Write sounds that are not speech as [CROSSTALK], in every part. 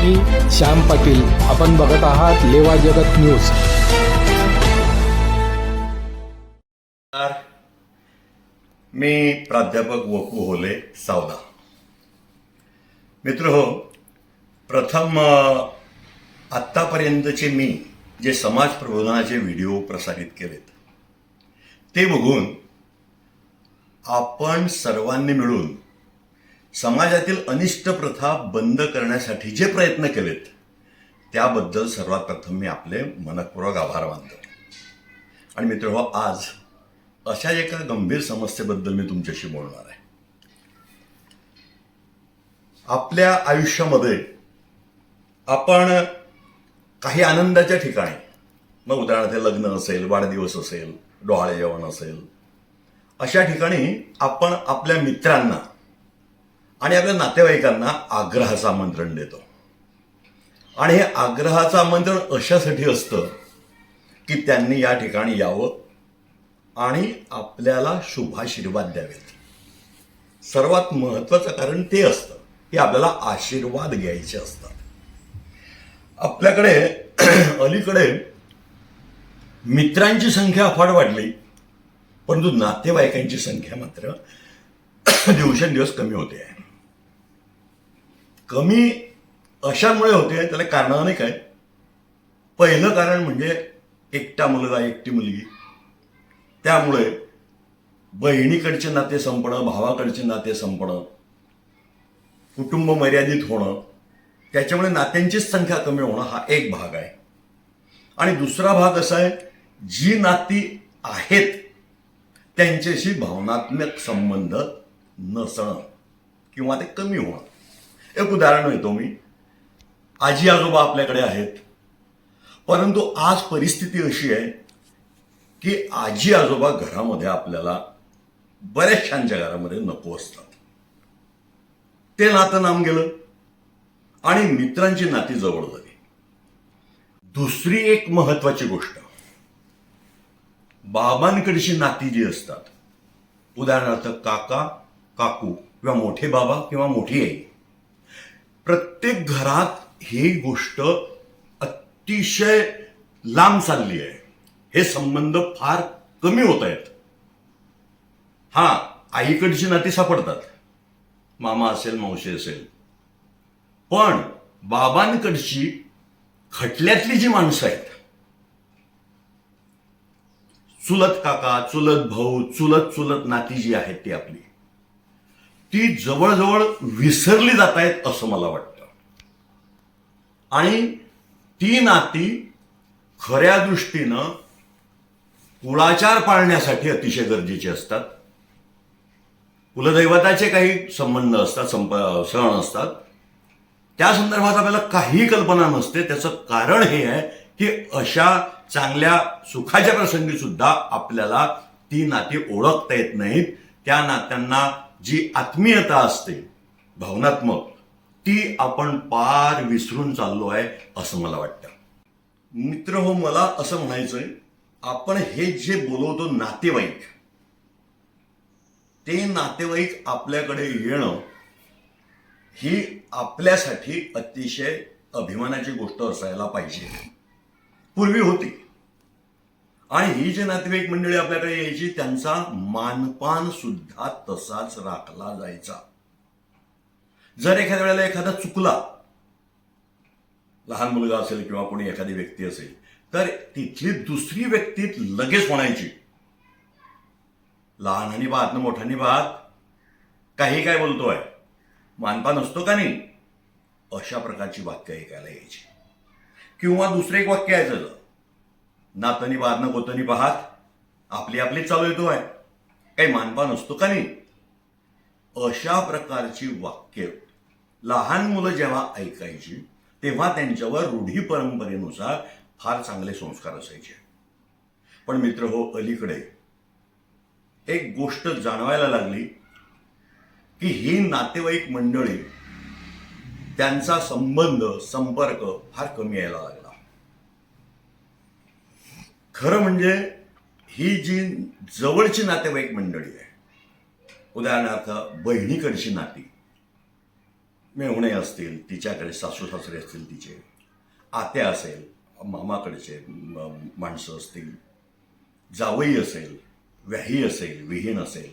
मी श्याम पाटील. आपण बघत आहात लेवा जगत न्यूज. मी प्राध्यापक वपू होले सावदा. मित्र हो प्रथम आत्तापर्यंतचे मी जे समाज प्रबोधनाचे व्हिडिओ प्रसारित केलेत ते बघून आपण सर्वांनी मिळून समाजातील अनिष्ट प्रथा बंद करण्यासाठी जे प्रयत्न केलेत त्याबद्दल सर्वात प्रथम मी आपले मनपूर्वक आभार मानतो. आणि मित्र हो आज अशा एका गंभीर समस्येबद्दल मी तुमच्याशी बोलणार आहे. आपल्या आयुष्यामध्ये आपण काही आनंदाच्या ठिकाणी मग उदाहरणार्थ लग्न असेल वाढदिवस असेल डोहाळे जेवण असेल अशा ठिकाणी आपण आपल्या मित्रांना आणि आपल्या नातेवाईकांना आग्रहाचं आमंत्रण देतो. आणि हे आग्रहाचं आमंत्रण अशासाठी असतं की त्यांनी या ठिकाणी यावं आणि आपल्याला शुभाशीर्वाद द्यावेत. सर्वात महत्त्वाचं कारण ते असतं की आपल्याला आशीर्वाद घ्यायचे असतात. आपल्याकडे [CLEARS THROAT] अलीकडे मित्रांची संख्या अफाट वाढली परंतु नातेवाईकांची संख्या मात्र [CLEARS THROAT] दिवसेंदिवस कमी होते आहे. कमी अशामुळे होते त्याला कारण नाही काय. पहिलं कारण म्हणजे एकटा मुलगा एकटी मुलगी. त्यामुळे बहिणीकडचे नाते संपणं भावाकडचे नाते संपणं कुटुंब मर्यादित होणं त्याच्यामुळे नात्यांचीच संख्या कमी होणं हा एक भाग आहे. आणि दुसरा भाग असा आहे जी नाती आहेत त्यांच्याशी भावनात्मक संबंध नसणं किंवा ते कमी होणं. एक उदाहरण देतो मी आजी आजोबा आपल्याकडे आहेत. परंतु आज परिस्थिती अशी आहे की आजी आजोबा घरामध्ये आपल्याला बऱ्याचशांच्या घरामध्ये नको असतात. ते नातं नाम गेलं आणि मित्रांची नाती जवळ झाली. दुसरी एक महत्वाची गोष्ट. बाबांकडची नाती जी असतात उदाहरणार्थ काका काकू किंवा मोठे बाबा किंवा मोठी आई प्रत्येक घरात ही गोष्ट अतिशय लांब चालली आहे. हे संबंध फार कमी होत आहेत. हा आईकडची नाती सापडतात. मामा असेल मावशी असेल. पण बाबांकडची खटल्यातली जी माणसं आहेत. चुलत काका चुलत भाऊ चुलत चुलत नाती जी आहेत ती आपली. ती जवळजवळ विसरली जात आहेत असं मला वाटतं. आणि ती नाती खऱ्या दृष्टीनं कुळाचार पाळण्यासाठी अतिशय गरजेचे असतात. कुलदैवताचे काही संबंध असतात संप सण असतात. त्या संदर्भात आपल्याला काही कल्पना नसते. त्याचं कारण हे आहे की अशा चांगल्या सुखाच्या प्रसंगी सुद्धा आपल्याला ती नाती ओळखता येत नाहीत. त्या नात्यांना जी आत्मीयता असते भावनात्मक ती आपण पार विसरून चाललो आहे असं मला वाटतं. मित्र हो मला असं म्हणायचंय आपण हे जे बोलवतो नातेवाईक ते नातेवाईक आपल्याकडे येणं ही आपल्यासाठी अतिशय अभिमानाची गोष्ट असायला पाहिजे. पूर्वी होती. आणि ही जी नातेवाईक मंडळी आपल्याकडे यायची त्यांचा मानपान सुद्धा तसाच राखला जायचा. जर एखाद्या वेळेला एखादा चुकला लहान मुलगा असेल किंवा कोणी एखादी व्यक्ती असेल तर तिथली दुसरी व्यक्ती लगेच म्हणायची लहानांनी बात ना मोठ्यांनी बात काही काय बोलतोय? मानपान असतो का नाही? अशा प्रकारची वाक्य ऐकायला यायची. किंवा दुसरं एक वाक्य आहे नातनी बात गोतनी पाहात आपली आपली चालू येतो आहे. काही मानपान असतो का नाही? अशा प्रकारची वाक्य लहान मुलं जेव्हा ऐकायची तेव्हा त्यांच्यावर रूढी परंपरेनुसार फार चांगले संस्कार असायचे. पण मित्र हो अलीकडे एक गोष्ट जाणवायला लागली की ही नातेवाईक मंडळी त्यांचा संबंध संपर्क फार कमी यायला लागला. खरं म्हणजे ही जी जवळची नातेवाईक मंडळी आहे उदाहरणार्थ बहिणीकडची नाती मेहुणे असतील तिच्याकडे सासू सासरे असतील तिचे आत्या असेल मामाकडचे माणसं असतील जावई असेल व्याही असेल विहीन असेल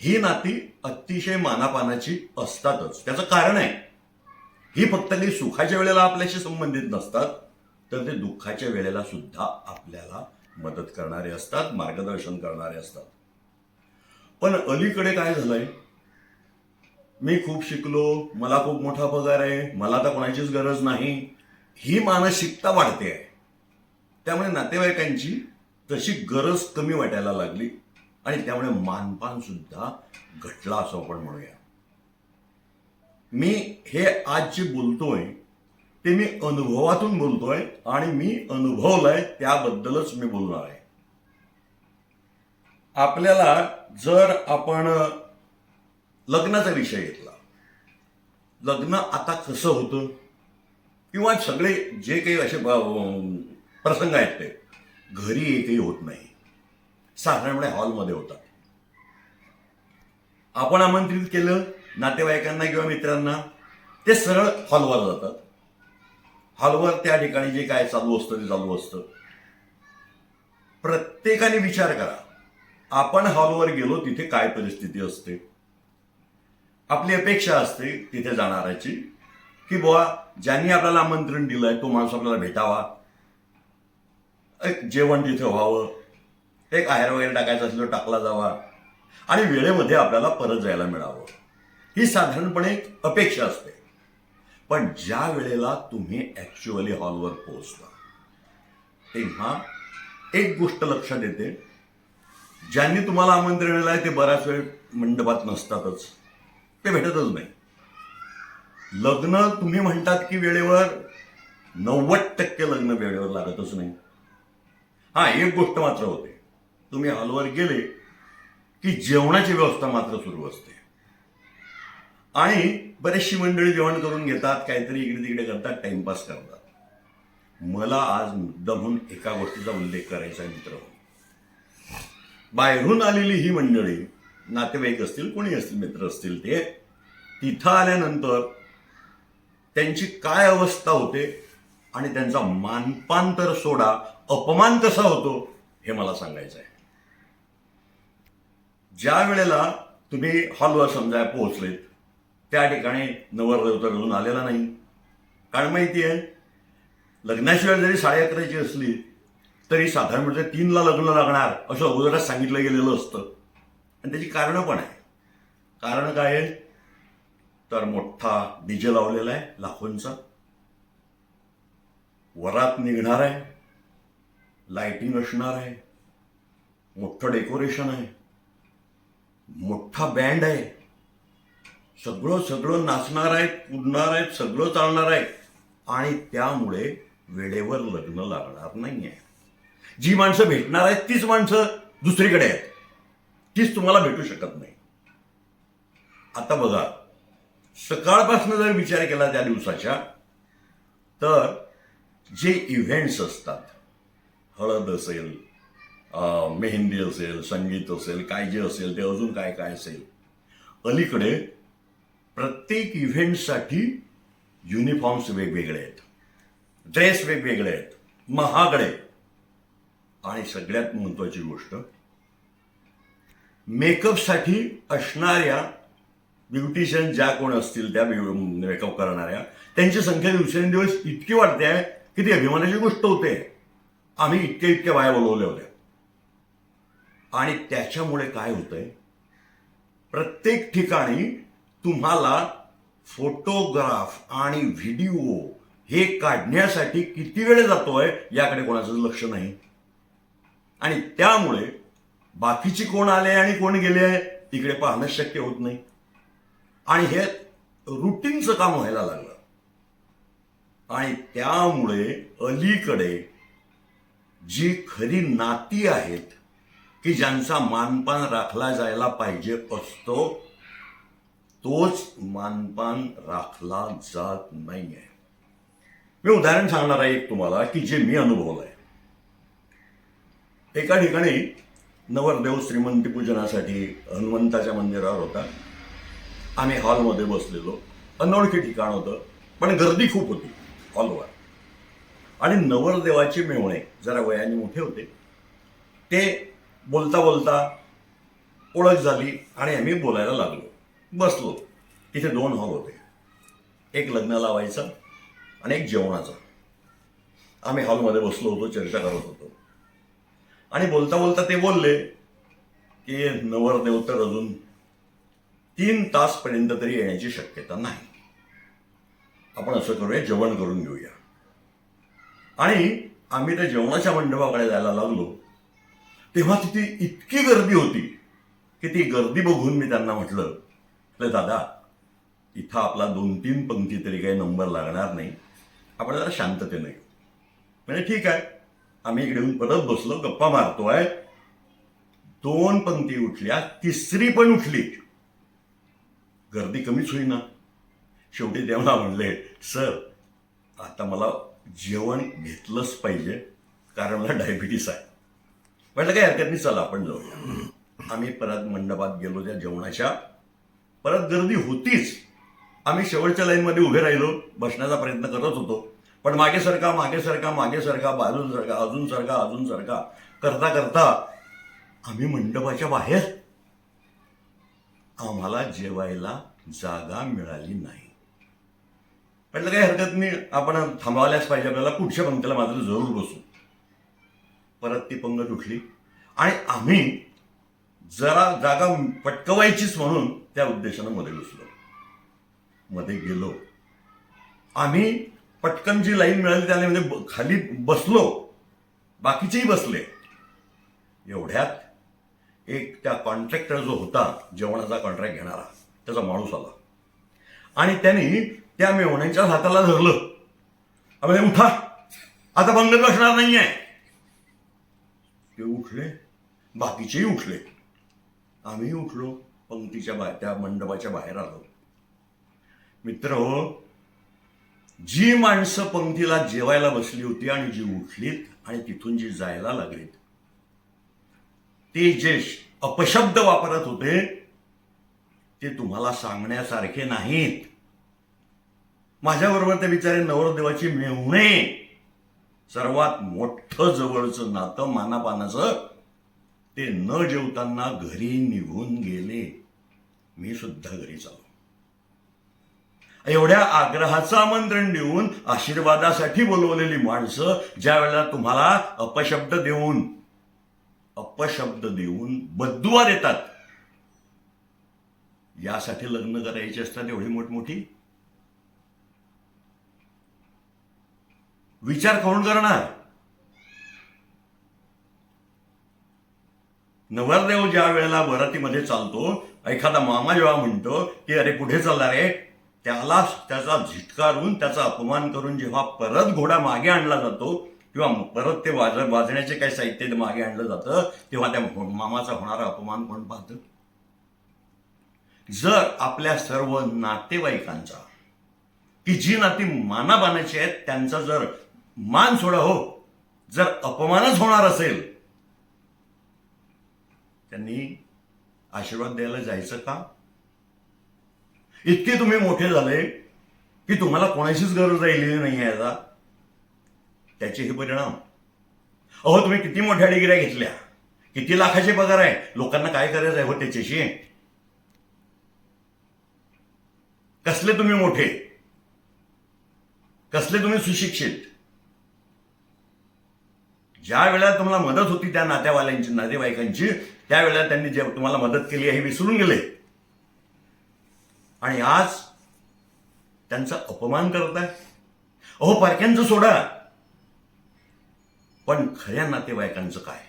ही नाती अतिशय मानापानाची असतातच. त्याचं कारण आहे ही फक्त काही सुखाच्या वेळेला आपल्याशी संबंधित नसतात. तर ते दुःखाच्या वेळेला सुद्धा आपल्याला मदत करणारे असतात मार्गदर्शन करणारे असतात. पण अलीकडे काय झालंय? मी खूप शिकलो मला खूप मोठा पगार आहे मला तर कोणाचीच गरज नाही. ही मानसिकता वाढते. आहे त्यामुळे नातेवाईकांची तशी गरज कमी वाटायला लागली आणि त्यामुळे मानपान सुद्धा घटला असं आपण म्हणूया. मी हे आज जे बोलतोय ते मी अनुभवातून बोलतोय आणि मी अनुभवलंय त्याबद्दलच मी बोलणार आहे. आपल्याला जर आपण लग्नाचा विषय घेतला. लग्न आता कसं होतं? किंवा सगळे जे काही असे प्रसंग आहेत ते घरी एकही होत नाही. साधारणपणे हॉलमध्ये होतात. आपण आमंत्रित केलं नातेवाईकांना किंवा मित्रांना ते सरळ हॉलवर जातात. हॉलवर त्या ठिकाणी जे काय चालू असतं ते चालू असतं. प्रत्येकाने विचार करा आपण हॉलवर गेलो तिथे काय परिस्थिती असते? आपली अपेक्षा असते तिथे जाणाऱ्याची की बुवा ज्यांनी आपल्याला आमंत्रण दिलंय तो माणूस आपल्याला भेटावा. एक जेवण तिथे व्हावं एक आहेर वगैरे टाकायचं असेल तर टाकला जावा. आणि वेळेमध्ये आपल्याला परत जायला मिळावं. ही साधारणपणे एक अपेक्षा असते. पण ज्या वेळेला तुम्ही ऍक्च्युअली हॉलवर पोहोचता तेव्हा एक गोष्ट लक्षात येते. ज्यांनी तुम्हाला आमंत्रण दिलं आहे ते बराच वेळ मंडपात नसतातच. ते भेटतच नाही. लग्न तुम्ही म्हणतात की वेळेवर नव्वद टक्के लग्न वेळेवर लागतच नाही. हा एक गोष्ट मात्र होते. तुम्ही हॉलवर गेले की जेवणाची व्यवस्था मात्र सुरू असते. आणि बरेचशी मंडळी जेवण करून घेतात काहीतरी इकडे तिकडे करतात टाइमपास करतात. मला आज मुद्दा म्हणून एका गोष्टीचा उल्लेख करायचा मित्र. बाहेरून आलेली ही मंडळी नातेवाईक असतील कोणी असतील मित्र असतील ते तिथं आल्यानंतर त्यांची काय अवस्था होते आणि त्यांचा मानपान तर सोडा अपमान कसा होतो हे मला सांगायचं आहे. ज्या वेळेला तुम्ही हॉलवर समजा पोहोचलेत त्या ठिकाणी नवरदेव तर आलेला नाही. कारण माहिती आहे लग्नाशिवाय जरी साडे अकराची असली तरी साधारण म्हणजे तीनला लग्न लागणार असं अगोदरच सांगितलं गेलेलं असतं. आणि त्याची कारणं पण आहे कारण काय आहे तर मोठा डीजे लावलेला आहे लाखोंचा. वरात निघणार आहे लाइटिंग असणार आहे मोठं डेकोरेशन आहे मोठा बँड आहे. सगळं सगळं नाचणार आहेत कुदणार आहेत सगळं चालणार आहे आणि त्यामुळे वेळेवर लग्न लागणार नाही आहे जी माणसं भेटणार आहेत तीच माणसं दुसरीकडे आहेत. तीच तुम्हाला भेटू शकत नाही. आता बघा सकाळपासून जर विचार केला त्या दिवसाच्या तर जे इव्हेंट्स असतात हळद असेल मेहंदी असेल संगीत असेल काय जे असेल ते अजून काय काय असेल अलीकडे प्रत्येक इव्हेंटसाठी युनिफॉर्म्स वेगवेगळे आहेत. ड्रेस वेगवेगळे आहेत. महागडे आणि सगळ्यात महत्वाची गोष्ट मेकअपसाठी असणाऱ्या ब्युटिशियन ज्या कोण असतील त्या मेकअप करणाऱ्या त्यांची संख्या दिवसेंदिवस इतकी वाढते आहे की ती अभिमानाची गोष्ट होते. आम्ही इतक्या इतक्या बाया बोलवल्या होत्या. आणि त्याच्यामुळे काय होतंय? प्रत्येक ठिकाणी तुम्हाला फोटोग्राफ आणि व्हिडिओ हे काढण्यासाठी किती वेळ जातोय याकडे कोणाचं लक्ष नाही. आणि त्यामुळे बाकीची कोण आले आणि कोण गेले आहे तिकडे पाहणं शक्य होत नाही. आणि हे रुटीनचं काम व्हायला लागलं. आणि त्यामुळे अलीकडे जी खरी नाती आहेत की ज्यांचा मानपान राखला जायला पाहिजे असतो तोच मानपान राखला जात नाहीये. मी उदाहरण सांगणार आहे एक तुम्हाला की जे मी अनुभवलं आहे एका ठिकाणी नवरदेव श्रीमंती पूजनासाठी हनुमंताच्या मंदिरावर होता. आम्ही हॉलमध्ये बसलेलो. अनोळखी ठिकाण होतं पण गर्दी खूप होती हॉलवर. आणि नवरदेवाचे मेवणे जरा वयाने मोठे होते. ते बोलता बोलता ओळख झाली आणि आम्ही बोलायला लागलो. बसलो. तिथे दोन हॉल होते. एक लग्न लावायचं आणि एक जेवणाचा. आम्ही हॉलमध्ये बसलो होतो चर्चा करत होतो. आणि बोलता बोलता ते बोलले की नवरदेव तर अजून तीन तासपर्यंत तरी येण्याची शक्यता नाही. आपण असं करूया जेवण करून घेऊया. आणि आम्ही त्या जेवणाच्या मंडपाकडे जायला लागलो. तेव्हा तिथे इतकी गर्दी होती की ती गर्दी बघून मी त्यांना म्हटलं "अरे दादा इथं आपला दोन तीन पंक्ती तरी काही नंबर लागणार नाही. आपण जरा शांततेने येऊ. म्हणजे ठीक आहे आम्ही इकडे येऊन परत बसलो गप्पा मारतोय. दोन पंक्ती उठल्या तिसरी पण उठली. गर्दी कमीच होईना. शेवटी देवना म्हणले सर आता मला जेवण घेतलंच पाहिजे कारण मला डायबिटीस आहे. म्हटलं काय हरकत नाही चला आपण जाऊया. आम्ही परत मंडपात गेलो त्या जेवणाच्या. परत गर्दी होतीच. आम्ही शेवटच्या लाईनमध्ये उभे राहिलो बसण्याचा प्रयत्न करत होतो. पण मागे सरका मागे सरका मागे सरका बाजून सरका अजून सरका अजून सरका करता करता आम्ही मंडपाच्या बाहेर आम्हाला जेवायला जागा मिळाली नाही. म्हटलं काही हरकत नाही आपण थांबवायलाच पाहिजे आपल्याला पुढच्या पंक्तीला मात्र जरूर बसू. परत ती पंगत उठली. आणि आम्ही जरा जागा पटकवायचीच म्हणून त्या उद्देशानं मध्ये घुसलो. मध्ये गेलो. आम्ही पटकन जी लाईन मिळाली त्याने म्हणजे ब- खाली बसलो. बाकीचेही बसले. एवढ्यात एक त्या कॉन्ट्रॅक्टर जो होता जेवणाचा कॉन्ट्रॅक्ट घेणारा त्याचा माणूस आला. आणि त्यांनी त्या मेवण्याच्या हाताला धरलं. आम्ही उठा. आता बंगत बसणार नाहीये. ते उठले. बाकीचेही उठले. आम्ही उठलो. पंक्तीच्या बाहेर त्या मंडपाच्या बाहेर आलो. मित्र हो, जी माणसं पंक्तीला जेवायला बसली होती आणि जी उठलीत आणि तिथून जी जायला लागलीत ते जे अपशब्द वापरत होते ते तुम्हाला सांगण्यासारखे नाहीत. माझ्याबरोबर ते बिचारे नवरदेवाची मेहुणे. सर्वात मोठं जवळचं नातं मानापानाचं ते न जेवताना घरी निघून गेले. मी सुद्धा घरी चालू एवढ्या आग्रहाचं आमंत्रण देऊन आशीर्वादासाठी बोलवलेली माणसं ज्या वेळेला तुम्हाला अपशब्द देऊन अपशब्द देऊन बद्दुआ देतात यासाठी लग्न करायची असतात एवढी मोठमोठी? विचार करून करणार? नवरदेव ज्या वेळेला वरातीमध्ये चालतो एखादा मामा जेव्हा म्हणतो की अरे पुढे चालला रे? त्याला त्याचा झिटकारून त्याचा अपमान करून जेव्हा परत घोडा मागे आणला जातो किंवा परत ते वाज वाजण्याचे काही साहित्य मागे आणलं जातं तेव्हा त्या मामाचा होणारा अपमान कोण पाहतं? जर आपल्या सर्व नातेवाईकांचा की जी नाती मानाबानाची आहेत त्यांचा जर मान सोडा हो जर अपमानच होणार असेल त्यांनी आशीर्वाद द्यायला जायचं का? इतके तुम्ही मोठे झाले की तुम्हाला कोणाशीच गरज राहिलेली नाही आहे आता. त्याचे हे परिणाम. अहो तुम्ही किती मोठ्या डिग्र्या घेतल्या? किती लाखाचे पगार आहे? लोकांना काय करायचं आहे हो त्याच्याशी? कसले तुम्ही मोठे? कसले तुम्ही सुशिक्षित? ज्या वेळेला तुम्हाला मदत होती त्या नात्यावाल्यांची नातेवाईकांची त्यावेळेला त्यांनी जे तुम्हाला मदत केली आहे हे विसरून गेले. आणि आज त्यांचा अपमान करताय अहो पारख्यांचं सोडा. पण खऱ्या नातेवाईकांचं काय?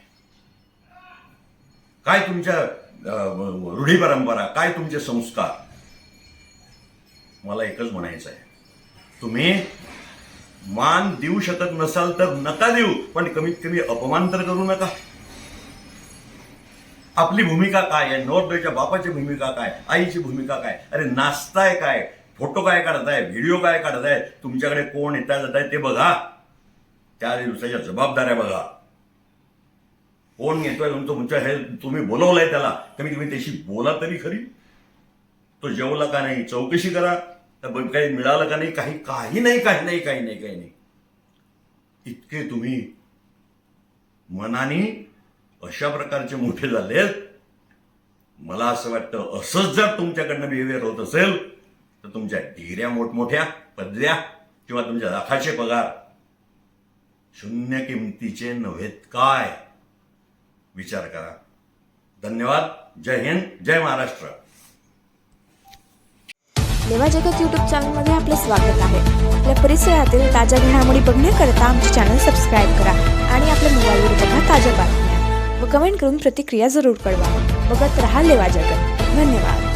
काय तुमच्या रूढी परंपरा काय तुमचे संस्कार? मला एकच म्हणायचं आहे तुम्ही मान देऊ शकत नसाल तर नका देऊ पण कमीत कमी अपमान तर करू नका. आपली भूमिका काय आहे? नवरदेवाच्या बापाची भूमिका काय? आईची भूमिका काय? अरे नाचताय काय? फोटो काय काढताय? व्हिडिओ काय काढताय? तुमच्याकडे कोण येता जात आहे ते बघा. त्या दिवसाच्या जबाबदाऱ्या बघा. कोण येतोय तुमचं तुमच्या हे तुम्ही बोलवलंय त्याला. कमी कमी त्याशी बोला तरी खरी. तो जेवला का नाही? चौकशी करा. तर ब- काही मिळालं का नाही? काही काही नाही काही नाही काही नाही काही नाही. इतके तुम्ही मनाने अशा प्रकारचे मोठे झालेत मला असं वाटतं असंच जर तुमच्याकडनं बिहेवियर होत असेल तर तुमच्या डिग्र्या मोठमोठ्या पदव्या किंवा तुमच्या लाखाचे पगार शून्य किमतीचे नव्हेत काय? विचार करा. धन्यवाद. जय हिंद जय महाराष्ट्र. लेवा जगत यूट्यूब चॅनलमध्ये आपले स्वागत आहे. आपल्या परिसरातील ताज्या घडामोडी बघण्याकरता आमचे चॅनल सबस्क्राईब करा आणि आपल्या मोबाईलवर बघा ताज्या बातम्या. व कमेंट करून प्रतिक्रिया जरूर कळवा. बघत रहा लेवा जगत. धन्यवाद.